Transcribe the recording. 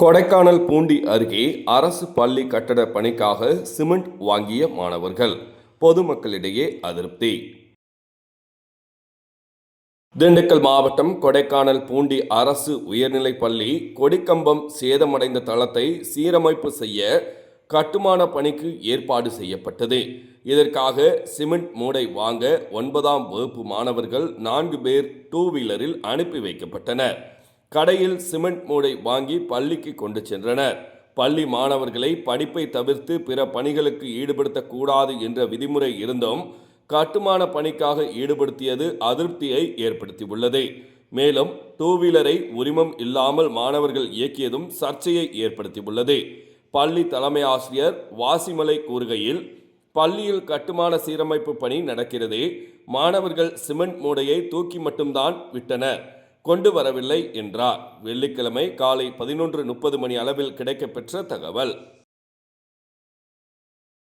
கொடைக்கானல் பூண்டி அருகே அரசு பள்ளி கட்டட பணிக்காக சிமெண்ட் வாங்கிய மாணவர்கள். பொதுமக்களிடையே அதிருப்தி. திண்டுக்கல் மாவட்டம் கொடைக்கானல் பூண்டி அரசு உயர்நிலைப் பள்ளி கொடிக்கம்பம் சேதமடைந்த தளத்தை சீரமைப்பு செய்ய கட்டுமான பணிக்கு ஏற்பாடு செய்யப்பட்டது. இதற்காக சிமெண்ட் மூடை வாங்க ஒன்பதாம் வகுப்பு மாணவர்கள் நான்கு பேர் டூ வீலரில் அனுப்பி வைக்கப்பட்டனர். கடையில் சிமெண்ட் மூடை வாங்கி பள்ளிக்கு கொண்டு சென்றனர். பள்ளி மாணவர்களை படிப்பை தவிர்த்து பிற பணிகளுக்கு ஈடுபடுத்தக்கூடாது என்ற விதிமுறை இருந்தும் கட்டுமான பணிக்காக ஈடுபடுத்தியது அதிருப்தியை ஏற்படுத்தியுள்ளது. மேலும் டூ வீலரை உரிமம் இல்லாமல் மாணவர்கள் இயக்கியதும் சர்ச்சையை ஏற்படுத்தியுள்ளது. பள்ளி தலைமை ஆசிரியர் வாசிமலை கூறுகையில் பள்ளியில் கட்டுமான சீரமைப்பு பணி நடக்கிறது மாணவர்கள் சிமெண்ட் மூடையை தூக்கி மட்டும்தான் விட்டனர். கொண்டு வரவில்லை என்றார். வெள்ளிக்கிழமை காலை பதினொன்று முப்பது மணி அளவில் கிடைக்கப்பெற்ற தகவல்.